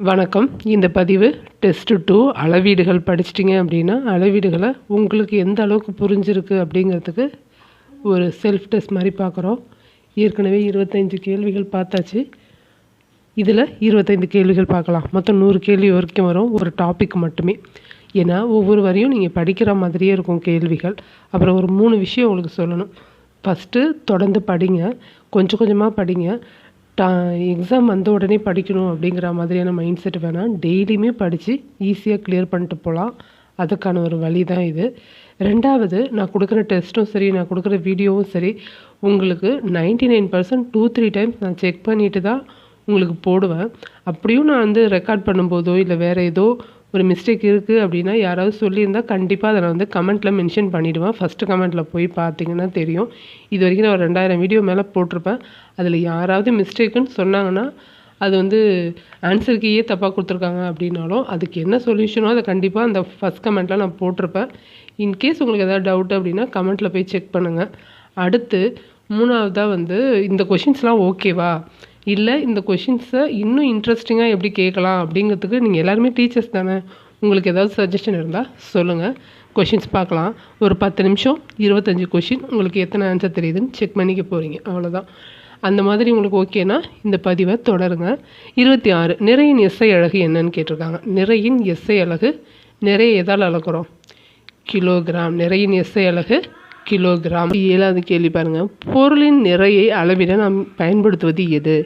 வணக்கம். இந்த பதிவு டெஸ்ட்டு டூ அளவீடுகள் படிச்சிட்டிங்க அப்படின்னா அளவீடுகளை உங்களுக்கு எந்த அளவுக்கு புரிஞ்சிருக்கு அப்படிங்கிறதுக்கு ஒரு செல்ஃப் டெஸ்ட் மாதிரி பார்க்குறோம். ஏற்கனவே இருபத்தஞ்சு கேள்விகள் பார்த்தாச்சு. இதில் இருபத்தைந்து கேள்விகள் பார்க்கலாம். மொத்தம் நூறு கேள்வி வரைக்கும் வரும். ஒரு டாபிக் மட்டுமே. ஏன்னா ஒவ்வொரு வரையும் நீங்கள் படிக்கிற மாதிரியே இருக்கும் கேள்விகள். அப்புறம் ஒரு மூணு விஷயம் உங்களுக்கு சொல்லணும். ஃபஸ்ட்டு தொடர்ந்து படிங்க. கொஞ்சம் கொஞ்சமாக படிங்க. டா எக்ஸாம் வந்த உடனே படிக்கணும் அப்படிங்கிற மாதிரியான மைண்ட் செட் வேணாம். டெய்லியுமே படித்து ஈஸியாக கிளியர் பண்ணிட்டு போகலாம் அதுக்கான ஒரு வழி தான் இது. ரெண்டாவது நான் கொடுக்குற டெஸ்ட்டும் சரி நான் கொடுக்குற வீடியோவும் சரி உங்களுக்கு ninety nine percent two three times நான் செக் பண்ணிவிட்டு தான் உங்களுக்கு போடுவேன். அப்படியும் நான் வந்து ரெக்கார்ட் பண்ணும்போதோ இல்லை வேறு ஏதோ ஒரு மிஸ்டேக் இருக்குது அப்படின்னா யாராவது சொல்லியிருந்தால் கண்டிப்பாக அதை நான் வந்து கமெண்ட்டில் மென்ஷன் பண்ணிவிடுவேன் ஃபஸ்ட்டு கமெண்ட்டில் போய் பார்த்தீங்கன்னா தெரியும். இது வரைக்கும் நான் ஒரு ரெண்டாயிரம் வீடியோ மேலே போட்டிருப்பேன். அதில் யாராவது மிஸ்டேக்குன்னு சொன்னாங்கன்னா அது வந்து ஆன்சருக்கு ஏ தப்பாக கொடுத்துருக்காங்க அப்படின்னாலும் அதுக்கு என்ன சொல்யூஷனோ அதை கண்டிப்பாக அந்த ஃபஸ்ட் கமெண்ட்டில் நான் போட்டிருப்பேன். இன்கேஸ் உங்களுக்கு எதாவது டவுட் அப்படின்னா கமெண்ட்டில் போய் செக் பண்ணுங்கள் அடுத்து மூணாவதாக வந்து இந்த கொஷின்ஸ்லாம் ஓகேவா இல்லை இந்த கொஷின்ஸை இன்னும் இன்ட்ரெஸ்டிங்காக எப்படி கேட்கலாம் அப்படிங்கிறதுக்கு நீங்கள் எல்லாருமே டீச்சர்ஸ் தானே? உங்களுக்கு ஏதாவது சஜஷன் இருந்தால் சொல்லுங்கள் கொஷின்ஸ் பார்க்கலாம். ஒரு பத்து நிமிஷம் இருபத்தஞ்சி கொஷின் உங்களுக்கு எத்தனை ஆன்சர் தெரியுதுன்னு செக் பண்ணிக்க போகிறீங்க அவ்வளோதான் அந்த மாதிரி உங்களுக்கு ஓகேனா இந்த பதிவை தொடருங்க. இருபத்தி ஆறு நிறையின் எஸ்ஐ அழகு என்னன்னு கேட்டிருக்காங்க. நிறையின் எஸ்ஐ அழகு நிறைய எதால் அளக்குறோம்? கிலோகிராம் நிறையின் எஸ்ஐ அழகு கிலோகிராம். ஏழாவது கேள்வி பாருங்கள் பொருளின் நிறையை அளவிட நாம் பயன்படுத்துவது எது?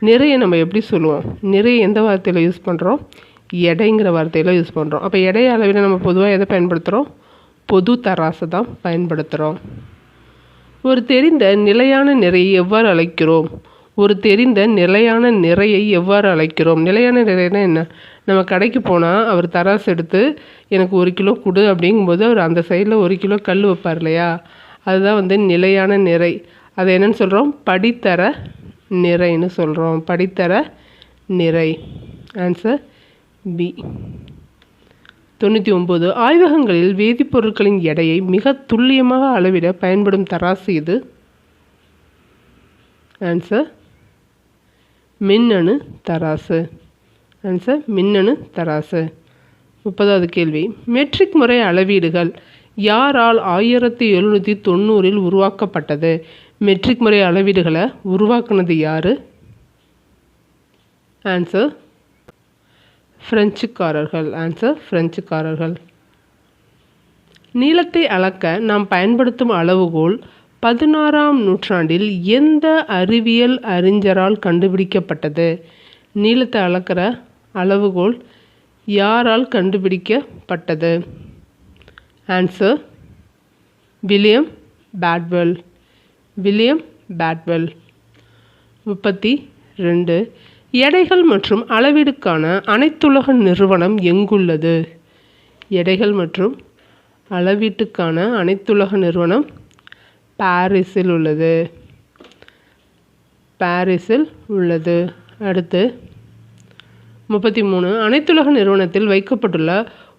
நிறையை நம்ம எப்படி சொல்லுவோம்? நிறைய எந்த வார்த்தையில் யூஸ் பண்ணுறோம் எடைங்கிற வார்த்தையில் யூஸ் பண்ணுறோம் அப்போ எடையை அளவிட நம்ம பொதுவாக எதை பயன்படுத்துகிறோம் பொது தராசை தான் பயன்படுத்துகிறோம் ஒரு தெரிந்த நிலையான நிறையை எவ்வாறு அழைக்கிறோம்? ஒரு தெரிந்த நிலையான நிறையை எவ்வாறு அழைக்கிறோம்? நிலையான நிறைனா என்ன? நம்ம கடைக்கு போனால் அவர் தராசு எடுத்து எனக்கு ஒரு கிலோ கொடு அப்படிங்கும்போது அவர் அந்த சைடில் ஒரு கிலோ கல் வைப்பார் இல்லையா அதுதான் வந்து நிலையான நிறை. அதை என்னென்னு சொல்கிறோம் படித்தர நிறைன்னு சொல்கிறோம் படித்தர நிறை. ஆன்சர் பி தொண்ணூற்றி ஒம்பது ஆய்வகங்களில் வேதிப்பொருட்களின் எடையை மிக துல்லியமாக அளவிட பயன்படும் தராசு இது. ஆன்சர் மின்னணு தராசு. ஆன்சர் மின்னணு தராசு. முப்பதாவது கேள்வி. மெட்ரிக் முறை அளவீடுகள் யாரால் ஆயிரத்தி எழுநூற்றி தொண்ணூறில் உருவாக்கப்பட்டது? மெட்ரிக் முறை அளவீடுகளை உருவாக்குனது யார்? ஆன்சர் பிரெஞ்சுக்காரர்கள் ஆன்சர் பிரெஞ்சுக்காரர்கள் நீளத்தை அளக்க நாம் பயன்படுத்தும் அளவுகோல் பதினாறாம் நூற்றாண்டில் எந்த அறிவியல் அறிஞரால் கண்டுபிடிக்கப்பட்டது? நீளத்தை அளக்கிற அளவுகோல் யாரால் கண்டுபிடிக்கப்பட்டது? Answer William Bedwell William Bedwell முப்பத்தி ரெண்டு. எடைகள் மற்றும் அளவீடுக்கான அனைத்துலக நிறுவனம் எங்குள்ளது? எடைகள் மற்றும் அளவீட்டுக்கான அனைத்துலக நிறுவனம் பாரிஸில் உள்ளது. பாரிஸில் உள்ளது. அடுத்து முப்பத்தி மூணு அனைத்துலக நிறுவனத்தில் வைக்கப்பட்டுள்ள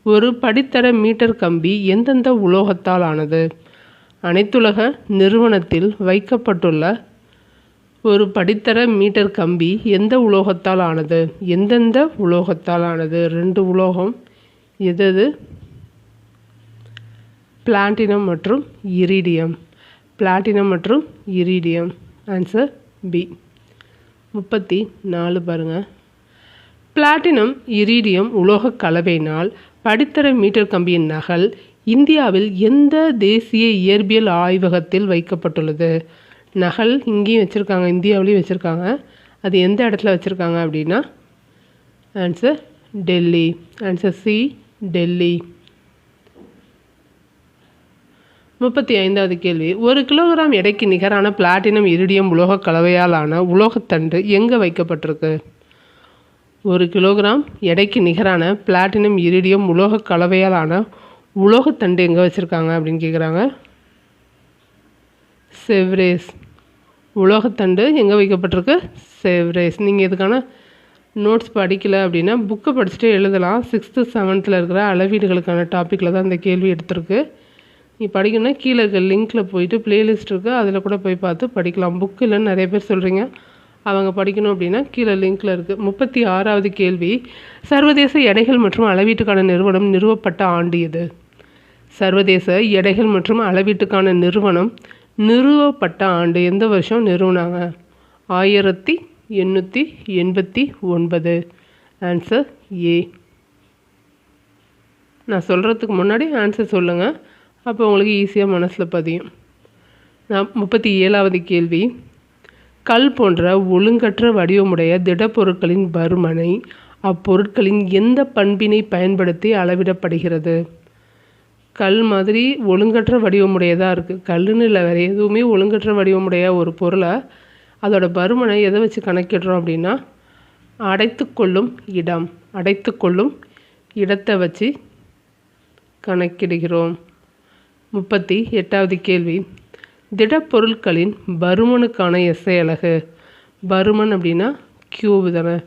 ஒரு படித்தர மீட்டர் கம்பி எந்தெந்த உலோகத்தால் ஆனது அனைத்துலக நிறுவனத்தில் வைக்கப்பட்டுள்ள ஒரு படித்தர மீட்டர் கம்பி எந்த உலோகத்தால் ஆனது எந்தெந்த உலோகத்தால் ஆனது ரெண்டு உலோகம் எதது? பிளாட்டினம் மற்றும் இரிடியம். பிளாட்டினம் மற்றும் இரிடியம். ஆன்சர் பி முப்பத்தி நாலு பாருங்கள் பிளாட்டினம் இரிடியம் உலோக கலவையினால் படித்தர மீட்டர் கம்பியின் நகல் இந்தியாவில் எந்த தேசிய இயற்பியல் ஆய்வகத்தில் வைக்கப்பட்டுள்ளது? நகல் இங்கேயும் வச்சுருக்காங்க இந்தியாவிலையும் வச்சுருக்காங்க. அது எந்த இடத்துல வச்சுருக்காங்க அப்படின்னா answer Delhi. Answer C Delhi. முப்பத்தி ஐந்தாவது கேள்வி. ஒரு கிலோகிராம் எடைக்கு நிகரான பிளாட்டினம் இரிடியம் உலோக கலவையாலான உலோகத்தண்டு எங்கே வைக்கப்பட்டிருக்கு? ஒரு கிலோகிராம் எடைக்கு நிகரான பிளாட்டினம் இரிடியம் உலோக கலவையாலான உலோகத்தண்டு எங்கே வச்சுருக்காங்க அப்படின்னு கேட்குறாங்க செவ்ரேஸ். உலோகத்தண்டு எங்கே வைக்கப்பட்டிருக்கு? செவ்ரேஸ். நீங்கள் இதுக்கான நோட்ஸ் படிக்கலை அப்படின்னா புக்கை படிச்சுட்டு எழுதலாம். சிக்ஸ்த்து செவன்த்தில் இருக்கிற அளவீடுகளுக்கான டாப்பிக்கில் தான் இந்த கேள்வி எடுத்திருக்கு. நீ படிக்கணும்னா கீழே இருக்க லிங்க்கில் போயிட்டு ப்ளேலிஸ்ட் இருக்குது அதில் கூட போய் பார்த்து படிக்கலாம். புக்கு இல்லைன்னு நிறைய பேர் சொல்கிறீங்க அவங்க படிக்கணும் அப்படின்னா கீழே லிங்க்கில் இருக்குது முப்பத்தி ஆறாவது கேள்வி சர்வதேச எடைகள் மற்றும் அளவீட்டுக்கான நிறுவனம் நிறுவப்பட்ட ஆண்டு எது? சர்வதேச எடைகள் மற்றும் அளவீட்டுக்கான நிறுவனம் நிறுவப்பட்ட ஆண்டு எந்த வருஷம் நிறுவனாங்க? ஆயிரத்தி எண்ணூற்றி எண்பத்தி ஒன்பது. ஆன்சர் ஏ நான் சொல்கிறதுக்கு முன்னாடி ஆன்சர் சொல்லுங்கள் அப்போ உங்களுக்கு ஈஸியாக மனசில் பதியும். நான் முப்பத்தி ஏழாவது கேள்வி கல் போன்ற ஒழுங்கற்ற வடிவமுடைய திடப்பொருட்களின் பருமனை அப்பொருட்களின் எந்த பண்பினை பயன்படுத்தி அளவிடப்படுகிறது? கல் மாதிரி ஒழுங்கற்ற வடிவமுடையதாக இருக்குது கல்லுன்னு இல்லை வேறு எதுவுமே ஒழுங்கற்ற வடிவமுடைய ஒரு பொருளை அதோட பருமனை எதை வச்சு கணக்கிடுறோம் அப்படின்னா அடைத்துக்கொள்ளும் இடம் அடைத்துக்கொள்ளும் இடத்தை வச்சு கணக்கிடுகிறோம். முப்பத்தி எட்டாவது கேள்வி. திடப்பொருட்களின் பருமனுக்கான எஸ்ஐ அலகு. பருமன் அப்படின்னா கியூபு தானே.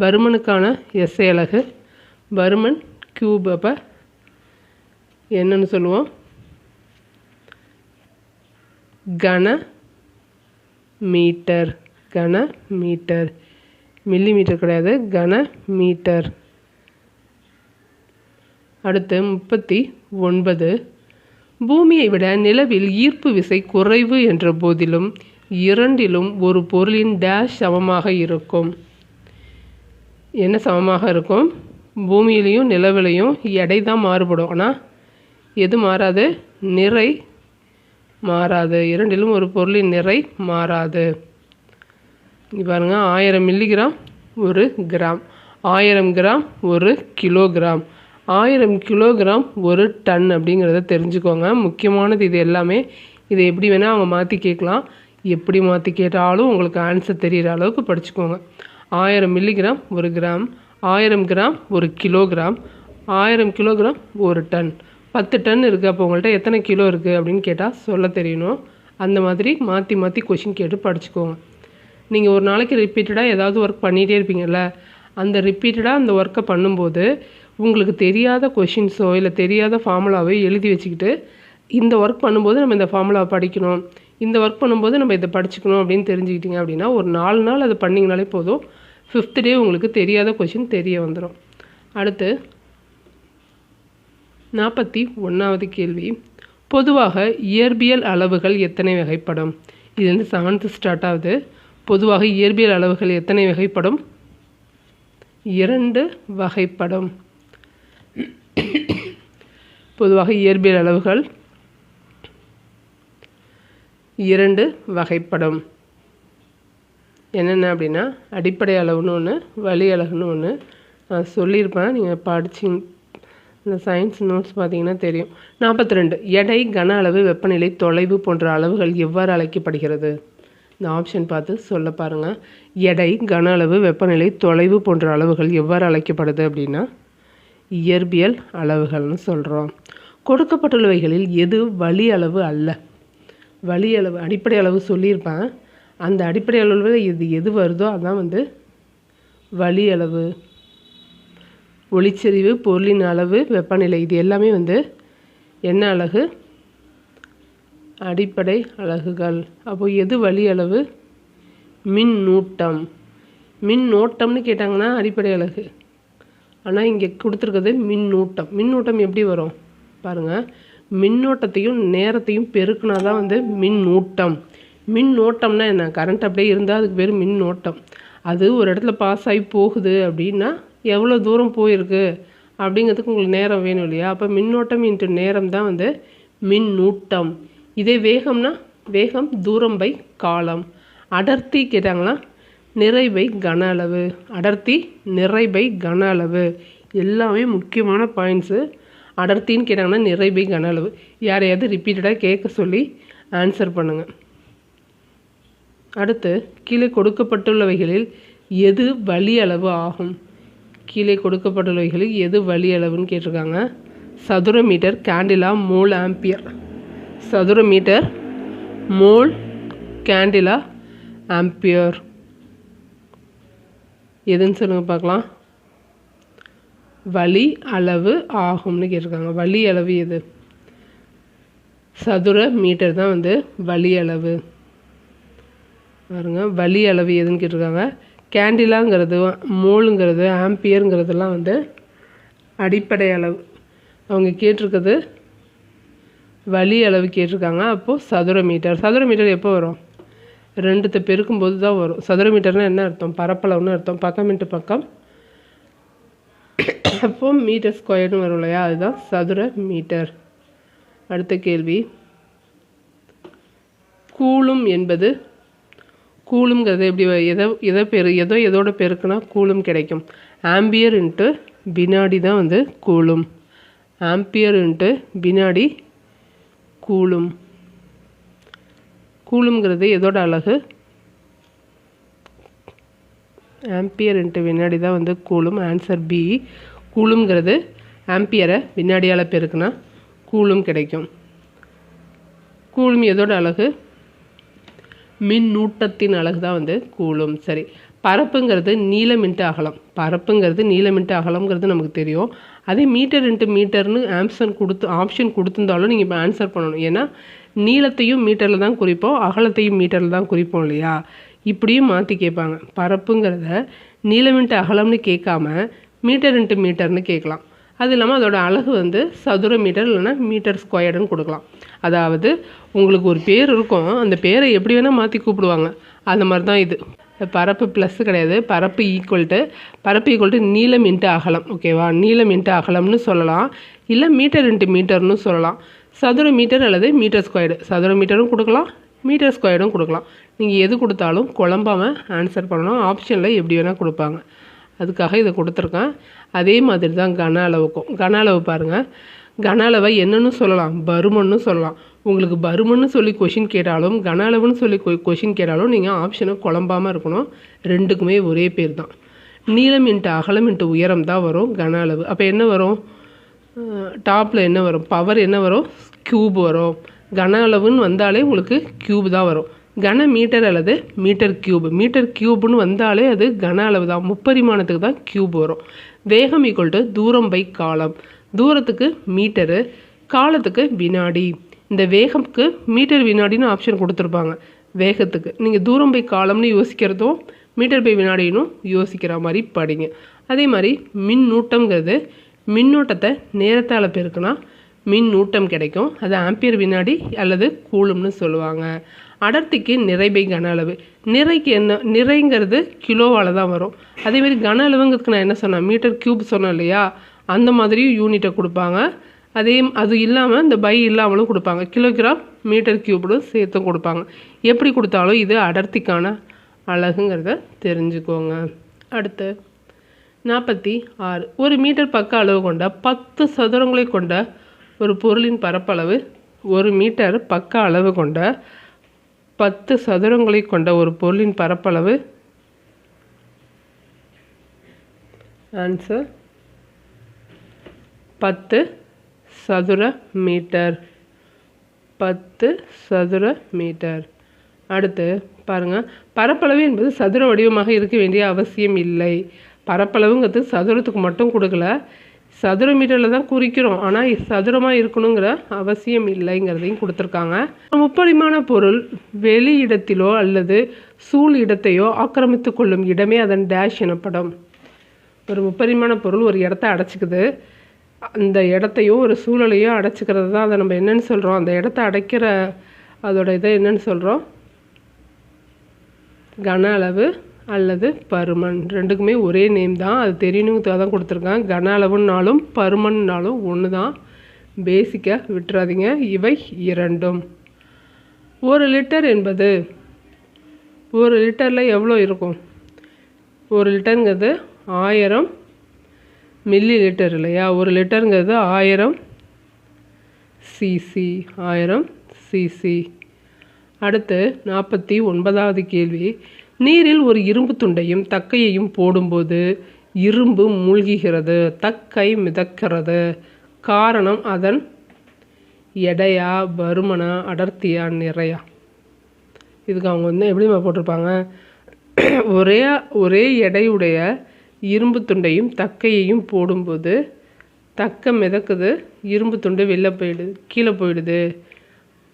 பருமனுக்கான எஸ்ஐ அலகு. பருமன் கியூப் அப்போ என்னன்னு சொல்லுவோம்? கன மீட்டர். கன மீட்டர். மில்லி மீட்டர் கிடையாது. கன மீட்டர். அடுத்து முப்பத்தி ஒன்பது. பூமியை விட நிலவில் ஈர்ப்பு விசை குறைவு என்ற போதிலும் இரண்டிலும் ஒரு பொருளின் டேஷ் சமமாக இருக்கும். என்ன சமமாக இருக்கும்? பூமியிலையும் நிலவிலையும் எடை தான் மாறுபடும். ஆனால் எது மாறாது? நிறை மாறாது. இரண்டிலும் ஒரு பொருளின் நிறை மாறாது. பாருங்கள் ஆயிரம் மில்லிகிராம் ஒரு கிராம் ஆயிரம் கிராம் ஒரு கிலோகிராம் ஆயிரம் கிலோகிராம் ஒரு டன் அப்படிங்கிறத தெரிஞ்சுக்கோங்க. முக்கியமானது இது எல்லாமே. இதை எப்படி வேணால் அவங்க மாற்றி கேட்கலாம். எப்படி மாற்றி கேட்டாலும் உங்களுக்கு ஆன்சர் தெரிகிற அளவுக்கு படிச்சுக்கோங்க. ஆயிரம் மில்லிகிராம் ஒரு கிராம் ஆயிரம் கிராம் ஒரு கிலோகிராம் ஆயிரம் கிலோகிராம் ஒரு டன். பத்து டன் இருக்குது அப்போ உங்கள்கிட்ட எத்தனை கிலோ இருக்குது அப்படின்னு கேட்டால் சொல்ல தெரியணும். அந்த மாதிரி மாற்றி மாற்றி கொஷின் கேட்டு படிச்சுக்கோங்க. நீங்கள் ஒரு நாளைக்கு ரிப்பீட்டடாக ஏதாவது ஒர்க் பண்ணிகிட்டே இருப்பீங்கள்ல அந்த ரிப்பீட்டடாக அந்த ஒர்க்கை பண்ணும்போது உங்களுக்கு தெரியாத கொஷின்ஸோ இல்லை தெரியாத ஃபார்முலாவோ எழுதி வச்சுக்கிட்டு இந்த ஒர்க் பண்ணும்போது நம்ம இந்த ஃபார்முலாவை படிக்கணும். இந்த ஒர்க் பண்ணும்போது நம்ம இதை படிச்சுக்கணும் அப்படின்னு தெரிஞ்சுக்கிட்டீங்க அப்படின்னா ஒரு நாலு நாள் அதை பண்ணிங்கனாலே போதும். ஃபிஃப்த் டே உங்களுக்கு தெரியாத கொஷின் தெரிய வந்துடும் அடுத்து நாற்பத்தி ஒன்றாவது கேள்வி. பொதுவாக இயற்பியல் அளவுகள் எத்தனை வகைப்படும்? இது வந்து செவன்த்து ஸ்டார்ட் ஆகுது. பொதுவாக இயற்பியல் அளவுகள் எத்தனை வகைப்படும்? இரண்டு வகைப்படும். பொதுவாக இயற்பியல் அளவுகள். இரண்டு வகைப்படும். என்னென்ன அப்படின்னா அடிப்படை அளவுன்னு ஒன்று வழி அளவுன்னு ஒன்று நான் சொல்லியிருப்பேன். நீங்கள் படிச்சு இந்த சயின்ஸ் நோட்ஸ் பார்த்தீங்கன்னா தெரியும். நாற்பத்தி ரெண்டு எடை கன அளவு வெப்பநிலை தொலைவு போன்ற அளவுகள் எவ்வாறு அழைக்கப்படுகிறது? இந்த ஆப்ஷன் பார்த்து சொல்ல பாருங்கள் எடை கன அளவு வெப்பநிலை தொலைவு போன்ற அளவுகள் எவ்வாறு அழைக்கப்படுது அப்படின்னா இயற்பியல் அளவுகள்னு சொல்கிறோம் கொடுக்கப்பட்டுள்ளவைகளில் எது வழி அளவு அல்ல? வழி அளவு அடிப்படை அளவு சொல்லியிருப்பேன். அந்த அடிப்படை அளவில் இது எது வருதோ அதான் வந்து வழி அளவு. ஒளிச்செறிவு பொருளின் அளவு வெப்பநிலை இது எல்லாமே வந்து என்ன அலகு அடிப்படை அலகுகள் அப்போ எது வழி அளவு? மின்னூட்டம். மின்னோட்டம்னு கேட்டாங்கன்னா அடிப்படை அலகு ஆனால் இங்கே கொடுத்துருக்கிறது மின்னூட்டம். மின்னூட்டம் எப்படி வரும்? பாருங்கள் மின்னோட்டத்தையும் நேரத்தையும் பெருக்குனா தான் வந்து மின்னூட்டம். மின்னோட்டம்னா என்ன? கரண்ட் அப்படியே இருந்தால் அதுக்கு பேர் மின்னோட்டம். அது ஒரு இடத்துல பாஸ் ஆகி போகுது அப்படின்னா எவ்வளோ தூரம் போயிருக்கு அப்படிங்கிறதுக்கு உங்களுக்கு நேரம் வேணும் இல்லையா? அப்போ மின்னோட்டம் இன்ட்டு நேரம் தான் வந்து மின்னூட்டம். இதே வேகம்னா வேகம் தூரம் பை காலம். அடர்த்தி கேட்டாங்கன்னா நிறைவை கன அளவு. அடர்த்தி நிறைவை கன அளவு. எல்லாமே முக்கியமான பாயிண்ட்ஸு அடர்த்தின்னு கேட்டாங்கன்னா நிறைவை கன அளவு. யாரையாவது ரிப்பீட்டடாக கேட்க சொல்லி ஆன்சர் பண்ணுங்கள் அடுத்து கீழே கொடுக்கப்பட்டுள்ளவைகளில் எது வலி அளவு ஆகும்? கீழே கொடுக்கப்பட்டுள்ளவைகளில் எது வலி அளவுன்னு கேட்டிருக்காங்க. சதுர மீட்டர் கேண்டிலா மோல் ஆம்பியர் சதுர மீட்டர் மோல் கேண்டிலா ஆம்பியர் எதுன்னு சொல்லுங்கள் பார்க்கலாம். வலி அளவு ஆகும்னு கேட்டிருக்காங்க. வலி அளவு எது? சதுர மீட்டர் தான் வந்து வலி அளவு. பாருங்க வலி அளவு எதுன்னு கேட்டிருக்காங்க. கேண்டிலாங்கிறது மோளுங்கிறது ஆம்பியருங்கிறதெல்லாம் வந்து அடிப்படை அளவு. அவங்க கேட்டிருக்கிறது வலி அளவு கேட்டிருக்காங்க. அப்போது சதுர மீட்டர் சதுர மீட்டர் எப்போ வரும்? ரெண்டுத்தை பெருக்கும்போது தான் வரும். சதுர மீட்டர்னால் என்ன அர்த்தம்? பரப்பளவுன்னு அர்த்தம். பக்கம் இன்ட்டு பக்கம். அப்போ மீட்டர் ஸ்கொயர்னு வரும் இல்லையா? அதுதான் சதுர மீட்டர். அடுத்த கேள்வி. கூலும் என்பது கூலுங்கிறது எப்படி எதை எதை பெரு எதோ எதோட பெருக்குனா கூலும் கிடைக்கும். ஆம்பியர் இன்ட்டு வினாடி தான் வந்து கூலும் ஆம்பியர் இன்ட்டு வினாடி கூலும் கூலுங்கிறது எதோட அழகு? ஆம்பியர் இன்ட்டு வினாடி தான் வந்து கூலும் ஆன்சர் பி கூலுங்கிறது ஆம்பியரை வினாடியால் பெருக்குனா கூலும் கிடைக்கும். கூலும் எதோட அழகு? மின்னூட்டத்தின் அழகு தான் வந்து கூலும் சரி. பரப்புங்கிறது நீளம் இன்ட்டு அகலம். பரப்புங்கிறது நீளம் இன்ட்டு அகலம்ங்கிறது நமக்கு தெரியும். அதே மீட்டர் இன்ட்டு மீட்டர்னு ஆம்சன் கொடுத்து ஆப்ஷன் கொடுத்துருந்தாலும் நீங்கள் இப்போ ஆன்சர் பண்ணணும். ஏன்னா நீளத்தையும் மீட்டரில் தான் குறிப்போம் அகலத்தையும் மீட்டரில் தான் குறிப்போம் இல்லையா? இப்படியும் மாற்றி கேட்பாங்க. பரப்புங்கிறத நீளமின்ட்டு அகலம்னு கேட்காம மீட்டர் இன்ட்டு மீட்டர்னு கேட்கலாம். அது இல்லாமல் அதோட அழகு வந்து சதுர மீட்டர் இல்லைன்னா மீட்டர் ஸ்கொயர்டுன்னு கொடுக்கலாம். அதாவது உங்களுக்கு ஒரு பேர் இருக்கும் அந்த பேரை எப்படி வேணால் மாற்றி கூப்பிடுவாங்க. அந்த மாதிரி தான் இது. பரப்பு ப்ளஸ் கிடையாது. பரப்பு ஈக்குவல் டு பரப்பு ஈக்குவல் டு நீளம் இன்ட்டு அகலம். ஓகேவா நீளம் இன்ட்டு அகலம்னு சொல்லலாம். இல்லை மீட்டர் இன்ட்டு மீட்டர்னு சொல்லலாம். சதுர மீட்டர் அல்லது மீட்டர் ஸ்கொயர்டு. சதுர மீட்டரும் கொடுக்கலாம் மீட்டர் ஸ்கொயர்டும் கொடுக்கலாம். நீங்கள் எது கொடுத்தாலும் குழம்பாமல் ஆன்சர் பண்ணணும். ஆப்ஷனில் எப்படி வேணால் கொடுப்பாங்க. அதுக்காக இதை கொடுத்துருக்கேன். அதே மாதிரி தான் கன அளவுக்கும். கன அளவு பாருங்கள் கன அளவை என்னன்னு சொல்லலாம். பருமன்னு சொல்லலாம். உங்களுக்கு பருமன்னு சொல்லி கொஷின் கேட்டாலும் கன அளவுன்னு சொல்லி கொஷின் கேட்டாலும் நீங்கள் ஆப்ஷனை குழம்பாமல் இருக்கணும். ரெண்டுக்குமே ஒரே பேர் தான். நீளம் இன்ட்டு அகலம் இன்ட்டு உயரம் தான் வரும். கன அளவு. அப்போ என்ன வரும்? டாப்பில் என்ன வரும்? பவர் என்ன வரும்? க்யூப் வரும். கன அளவுன்னு வந்தாலே உங்களுக்கு க்யூப் தான் வரும். கன மீட்டர் அல்லது மீட்டர் கியூப் மீட்டர் கியூப்னு வந்தாலே அது கன அளவு தான். முப்பரிமாணத்துக்கு தான் கியூப் வரும். வேகம் ஈக்குவல் டு தூரம் பை காலம். தூரத்துக்கு மீட்டரு காலத்துக்கு வினாடி. இந்த வேகம்க்கு மீட்டர் வினாடின்னு ஆப்ஷன் கொடுத்துருப்பாங்க. வேகத்துக்கு. நீங்கள் தூரம் பை காலம்னு யோசிக்கிறதும் மீட்டர் பை வினாடினும் யோசிக்கிற மாதிரி படிங்க. அதே மாதிரி மின்னூட்டங்கிறது மின்னூட்டத்தை நேரத்தால் பெருக்குனா மின்னூட்டம் கிடைக்கும். அது ஆம்பியர் வினாடி அல்லது கூலும்னு சொல்லுவாங்க. அடர்த்திக்கு நிறைபை கன அளவு. நிறைக்கு என்ன நிறைங்கிறது கிலோவால் தான் வரும். அதேமாரி கன அளவுங்கிறதுக்கு நான் என்ன சொன்னேன்? மீட்டர் க்யூப் சொன்னேன் இல்லையா? அந்த மாதிரியும் யூனிட்டை கொடுப்பாங்க. அதே அது இல்லாமல் இந்த பை இல்லாமலும் கொடுப்பாங்க. கிலோகிராம் மீட்டர் க்யூப்டும் சேர்த்தும் கொடுப்பாங்க. எப்படி கொடுத்தாலும் இது அடர்த்திக்கான அழகுங்கிறத தெரிஞ்சுக்கோங்க. அடுத்து நாற்பத்தி ஆறு. ஒரு மீட்டர் பக்க அளவு கொண்ட பத்து சதுரங்களை கொண்ட ஒரு பொருளின் பரப்பளவு ஒரு மீட்டர் பக்க அளவு கொண்ட பத்து சதுரங்களை கொண்ட ஒரு பொருளின் பரப்பளவு. ஆன்சர் பத்து சதுர மீட்டர். பத்து சதுர மீட்டர். அடுத்து பாருங்க. பரப்பளவு என்பது சதுர வடிவமாக இருக்க வேண்டிய அவசியம் இல்லை. பரப்பளவுங்கிறது சதுரத்துக்கு மட்டும் கொடுக்கல. சதுர மீட்டரில் தான் குறிக்கிறோம். ஆனால் சதுரமாக இருக்கணுங்கிற அவசியம் இல்லைங்கிறதையும் கொடுத்துருக்காங்க. முப்பரிமாண பொருள் வெளி இடத்திலோ அல்லது சூழ் இடத்தையோ ஆக்கிரமித்து கொள்ளும் இடமே அதன் டேஷ் எனப்படும். ஒரு முப்பரிமாண பொருள் ஒரு இடத்த அடைச்சிக்குது. அந்த இடத்தையோ ஒரு சூழலையோ அடைச்சிக்கிறது தான் அதை நம்ம என்னென்னு சொல்கிறோம் அந்த இடத்த அடைக்கிற அதோட இதை என்னன்னு சொல்கிறோம் கன அளவு அல்லது பருமன். ரெண்டுக்குமே ஒரே நேம் தான். அது தெரியணுங்கிறதுக்காக தான் கொடுத்துருக்கேன் கன அளவுன்னாலும் பருமன்னாலும் ஒன்று தான் பேசிக்காக விட்டுறாதீங்க. இவை இரண்டும். ஒரு லிட்டர் என்பது ஒரு லிட்டரில் எவ்வளோ இருக்கும்? ஒரு லிட்டருங்கிறது ஆயிரம் மில்லி லிட்டர் இல்லையா? ஒரு லிட்டருங்கிறது ஆயிரம் சிசி ஆயிரம் சிசி அடுத்து நாற்பத்தி ஒன்பதாவது கேள்வி. நீரில் ஒரு இரும்பு துண்டையும் தக்கையையும் போடும்போது இரும்பு மூழ்குகிறது தக்கை மிதக்கிறது. காரணம் அதன் எடையா பருமனா அடர்த்தியா நிறையா. இதுக்கு அவங்க வந்து எப்படிமா போட்டிருப்பாங்க? ஒரே ஒரே எடையுடைய இரும்பு துண்டையும் தக்கையையும் போடும்போது தக்க மிதக்குது இரும்பு துண்டு வெளில போயிடுது கீழே போயிடுது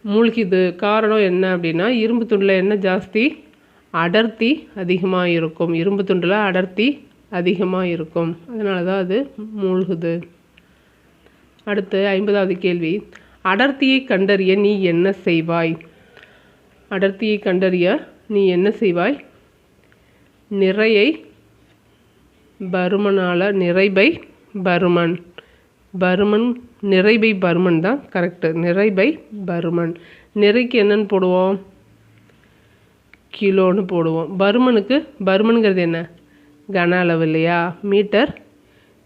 மூழ்கிது. காரணம் என்ன அப்படின்னா இரும்பு துண்டில் என்ன ஜாஸ்தி? அடர்த்தி அதிகமாக இருக்கும் இரும்பு துண்டில் அடர்த்தி அதிகமாக இருக்கும் அதனால தான் அது மூழ்குது. அடுத்து ஐம்பதாவது கேள்வி. அடர்த்தியை கண்டறிய நீ என்ன செய்வாய்? அடர்த்தியை கண்டறிய நீ என்ன செய்வாய்? நிறையை பருமனால் நிறைபை பருமன். பருமன் நிறைபை பருமன் தான் கரெக்டு நிறைபை பருமன். நிறைக்கு என்னன்னு போடுவோம்? கிலோன்னு போடுவோம். பருமனுக்கு பருமனுங்கிறது என்ன? கன அளவு இல்லையா? மீட்டர்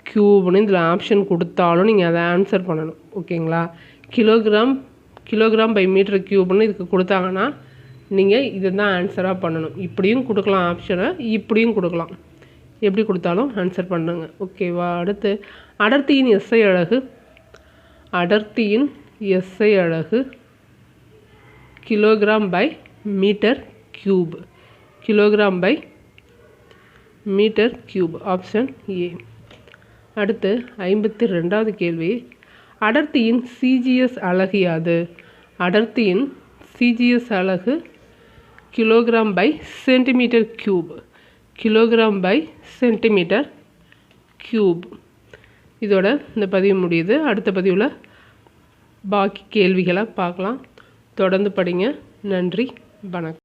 க்யூப்னு இதில் ஆப்ஷன் கொடுத்தாலும் நீங்கள் அதை ஆன்சர் பண்ணணும். ஓகேங்களா? கிலோகிராம் கிலோகிராம் பை மீட்டர் க்யூப்னு இதுக்கு கொடுத்தாங்கன்னா நீங்கள் இதை தான் ஆன்சராக பண்ணணும். இப்படியும் கொடுக்கலாம் ஆப்ஷனை இப்படியும் கொடுக்கலாம். எப்படி கொடுத்தாலும் ஆன்சர் பண்ணுங்க. ஓகேவா? அடுத்து அடர்த்தியின் எஸ்ஐ அழகு. அடர்த்தியின் எஸ்ஐ அழகு. Kilogram by metre cube. Kilogram by metre cube. Option A அடுத்து ஐம்பத்தி ரெண்டாவது கேள்வி. அடர்த்தியின் சிஜிஎஸ் அலகு யாது? அடர்த்தியின் சிஜிஎஸ் அலகு kilogram by centimetre cube kilogram by centimetre cube இதோட இந்த பதிவு முடியுது. அடுத்த பதிவில் பாக்கி கேள்விகளை பார்க்கலாம் தொடர்ந்து படிங்க. நன்றி. வணக்கம்.